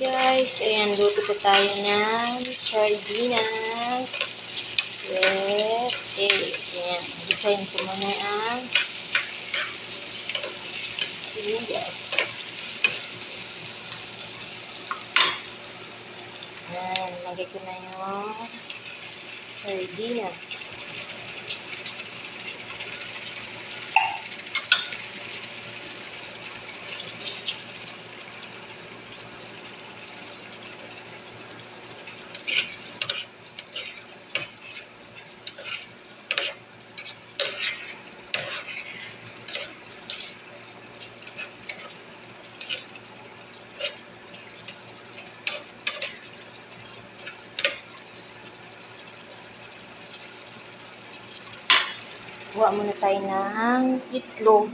guys, ayan, luto po tayo ng sardinas with egg. Ayan, design ko muna ang sibuyas. Ayan, lagay ko na yung sardinas. Kuha muna tayo ng itlog.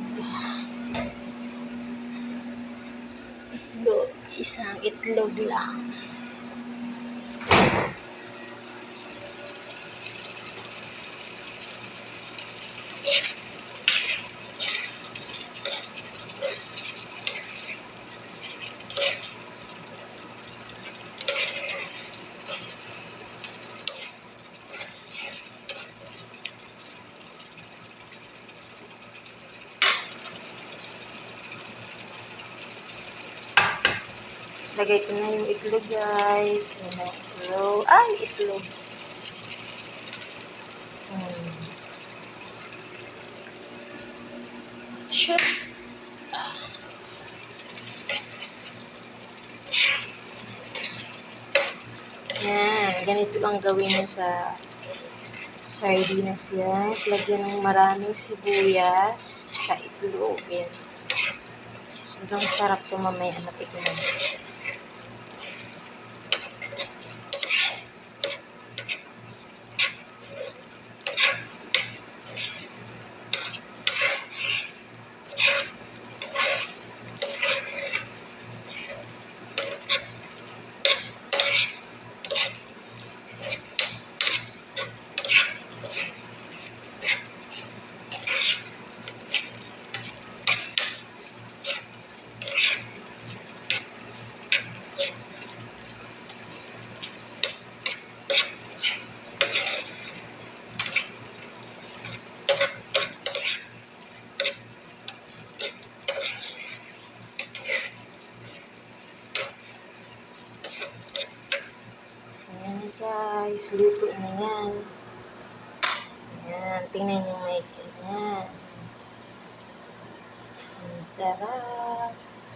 Itlog. Isang itlog lang. Lagay ko na yung itlog, guys. Yan na itlog. Ay, itlog. Hmm. Shoot. Ah. Yan. Ganito lang gawin mo sa sardinas yan. Lagyan ng maraming sibuyas. Tsaka itlog. Yan. Sobrang sarap ito mamaya natikman. Ayan guys, luto na yan. Ayan, tingnan nyo may ganyan. Ang sarap.